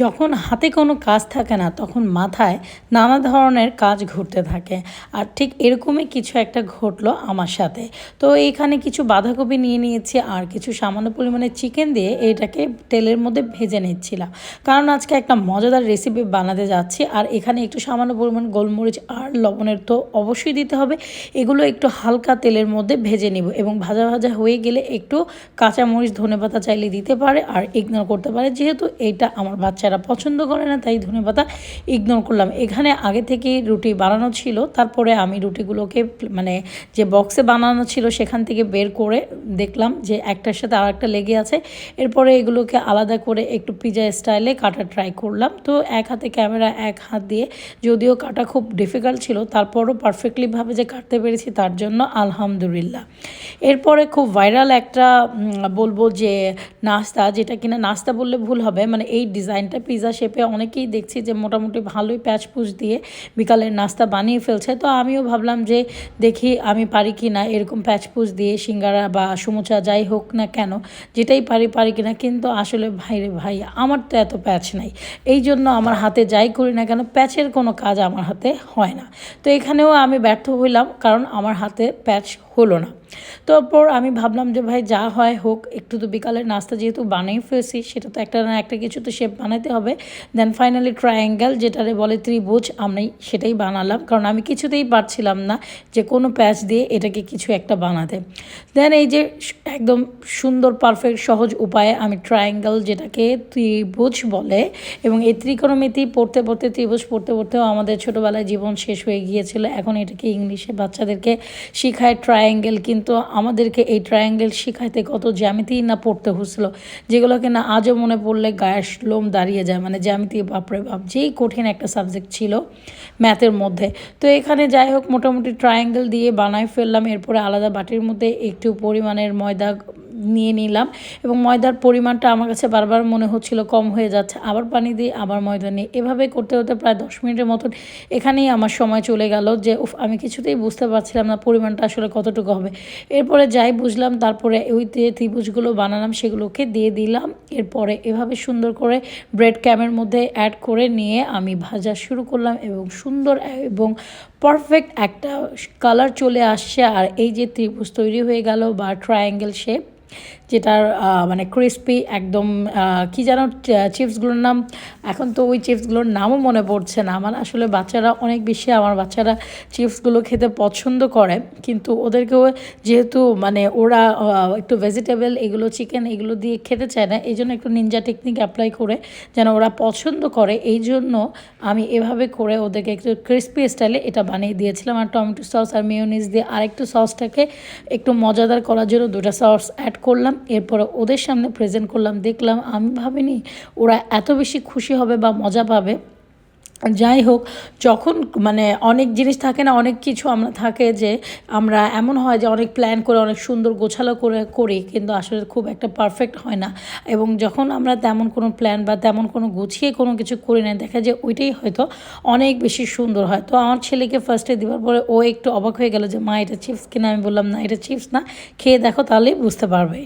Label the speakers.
Speaker 1: যখন হাতে কোনো কাজ থাকে না, তখন মাথায় নানা ধরনের কাজ ঘুরতে থাকে। আর ঠিক এরকমই কিছু একটা ঘটলো আমার সাথে। তো এইখানে কিছু বাঁধাকপি নিয়ে নিয়েছি আর কিছু সামান্য পরিমাণে চিকেন দিয়ে এটাকে তেলের মধ্যে ভেজে নিচ্ছিলাম। কারণ আজকে একটা মজাদার রেসিপি বানাতে যাচ্ছি। আর এখানে একটু সামান্য পরিমাণ গোলমরিচ আর লবণের তো অবশ্যই দিতে হবে। এগুলো একটু হালকা তেলের মধ্যে ভেজে নিব এবং ভাজা ভাজা হয়ে গেলে একটু কাঁচামরিচ, ধনেপাতা চাইলে দিতে পারে আর ইগনোর করতে পারে। যেহেতু এটা আমার বাচ্চারা পছন্দ করে না তাই ধনেপাতা ইগনোর করলাম। এখানে আগে থেকে রুটি বানানো ছিল, তারপরে আমি রুটিগুলোকে মানে যে বক্সে বানানো ছিল সেখান থেকে বের করে দেখলাম যে একটার সাথে আর একটা লেগে আছে। এরপরে এগুলোকে আলাদা করে একটু পিজা স্টাইলে কাটা ট্রাই করলাম। তো এক হাতে ক্যামেরা এক হাত দিয়ে যদিও কাটা খুব ডিফিকাল্ট ছিল, তারপরও পারফেক্টলিভাবে যে কাটতে পেরেছি তার জন্য আলহামদুলিল্লাহ। এরপরে খুব ভাইরাল একটা বলব যে নাস্তা, যেটা কিনা নাস্তা বললে ভুল হবে মানে এই ডিজাইনটা পিজা শেপে অনেকেই দেখছি যে মোটামুটি ভালোই প্যাচ পুচ দিয়ে বিকালের নাস্তা বানিয়ে ফেলছে। তো আমিও ভাবলাম যে দেখি আমি পারি কি না এরকম প্যাচ পুচ দিয়ে সিঙ্গারা বা সমুচা যাই হোক না কেন, যেটাই পারি পারি কিনা। কিন্তু আসলে ভাইরে ভাই, আমার তো এত প্যাচ নাই। এই জন্য আমার হাতে যাই করি না কেন প্যাচের কোনো কাজ আমার হাতে হয় না। তো এখানেও আমি ব্যর্থ হইলাম, কারণ আমার হাতে প্যাচ হলো না। তারপর আমি ভাবলাম যে ভাই যা হয় হোক, একটু তো বিকালের নাস্তা যেহেতু বানিয়ে ফেলছি, সেটা তো একটা না একটা কিছু তো শেপ বানাতে হবে। দেন ফাইনালি ট্রায়াঙ্গেল যেটারে বলে ত্রিভুজ, আমি সেটাই বানালাম। কারণ আমি কিছুতেই পারছিলাম না যে কোনো প্যাচ দিয়ে এটাকে কিছু একটা বানাতে। দেন এই যে একদম সুন্দর পারফেক্ট সহজ উপায়ে আমি ট্রায়াঙ্গেল যেটাকে ত্রিভুজ বলে, এবং এই ত্রিকোণমিতি পড়তে পড়তে, ত্রিভুজ পড়তে পড়তেও আমাদের ছোটোবেলায় জীবন শেষ হয়ে গিয়েছিল। এখন এটাকে ইংলিশে বাচ্চাদেরকে শিখায় ট্রায়াঙ্গেল কিন্তু আমাদেরকে এই ট্রায়াঙ্গেল শিখাইতে কত জ্যামিতি না পড়তে হচ্ছিল, যেগুলোকে না আজও মনে পড়লে গায়ের লোম দাঁড়িয়ে যায় মানে জ্যামিতি, বাপরে বাপ, যেই কঠিন একটা সাবজেক্ট ছিল ম্যাথের মধ্যে। তো এখানে যাই হোক, মোটামুটি ট্রায়াঙ্গেল দিয়ে বানায় ফেললাম, এরপরে আলাদা বাটির মধ্যে একটু পরিমাণের ময়দা নিয়ে নিলাম এবং ময়দার পরিমাণটা আমার কাছে বারবার মনে হচ্ছিল কম হয়ে যাচ্ছে। আবার পানি দিয়ে, আবার ময়দা নিয়ে। এভাবে করতে হতে প্রায় দশ মিনিটের মতন এখানেই আমার সময় চলে গেল যে, উফ, আমি কিছুতেই বুঝতে পারছিলাম না পরিমাণটা আসলে কতটুকু হবে। এরপরে যাই বুঝলাম, তারপরে ওই যে ত্রিভুজগুলো বানালাম, সেগুলোকে দিয়ে দিলাম। এরপরে এভাবে সুন্দর করে ব্রেড ক্যামের মধ্যে অ্যাড করে নিয়ে আমি ভাজা শুরু করলাম এবং সুন্দর এবং পারফেক্ট একটা কালার চলে আসছে। আর এই যে ত্রিভুজ তৈরি হয়ে গেল বা ট্রায়াঙ্গেল শেপ যেটার মানে ক্রিস্পি একদম কি যেন চিপসগুলোর নাম। এখন তো ওই চিপসগুলোর নামও মনে পড়ছে না। আমার আসলে বাচ্চারা অনেক বেশি, আমার বাচ্চারা চিপসগুলো খেতে পছন্দ করে। কিন্তু ওদেরকেও যেহেতু মানে ওরা একটু ভেজিটেবল এগুলো চিকেন এগুলো দিয়ে খেতে চায় না এই জন্য একটু নিনজা টেকনিক অ্যাপ্লাই করে যেন ওরা পছন্দ করে। এই জন্য আমি এভাবে করে ওদেরকে একটু ক্রিস্পি স্টাইলে এটা বানিয়ে দিয়েছিলাম। আর টমেটো সস আর মিওনিস দিয়ে আরেকটু সসটাকে একটু মজাদার করার জন্য দুটা সস অ্যাড করলাম এরপর ওদের সামনে প্রেজেন্ট করলাম, দেখলাম, আমি ভাবিনি ওরা এত বেশি খুশি হবে বা মজা পাবে। যাই হোক, যখন মানে অনেক জিনিস থাকে না, অনেক কিছু আমরা থাকে যে আমরা এমন হয় যে অনেক প্ল্যান করে, অনেক সুন্দর গোছালো করে, করি, কিন্তু আসলে খুব একটা পারফেক্ট হয় না। এবং যখন আমরা তেমন কোনো প্ল্যান বা তেমন কোনো গুছিয়ে কোনো কিছু করি না দেখা যায় ওইটাই হয়তো অনেক বেশি সুন্দর হয়। তো আমার ছেলেকে ফার্স্টে দেওয়ার পরে ও একটু অবাক হয়ে গেল যে, মা, এটা চিপস কিনা? আমি বললাম, না, এটা চিপস না। খেয়ে দেখো, তাহলেই বুঝতে পারবে।